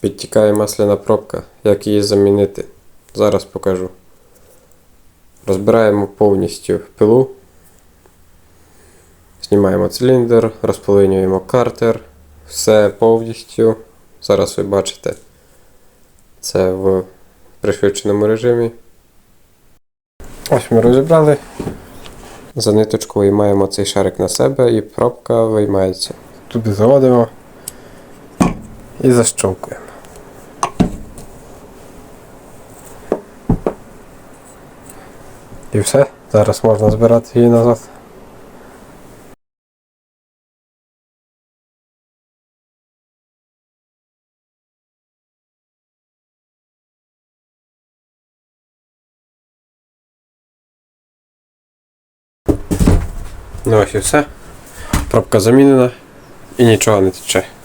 Підтікає масляна пробка. Як її замінити? Зараз покажу. Розбираємо повністю пилу. Знімаємо циліндр, розполинюємо картер. Все повністю. Зараз ви бачите це в пришвидшеному режимі. Ось ми розібрали. За ниточку виймаємо цей шарик на себе і пробка виймається. Туди заводимо і защолкуємо. І все. Зараз можна збирати її назад. Ну ось і все. Пробка замінена і нічого не тече.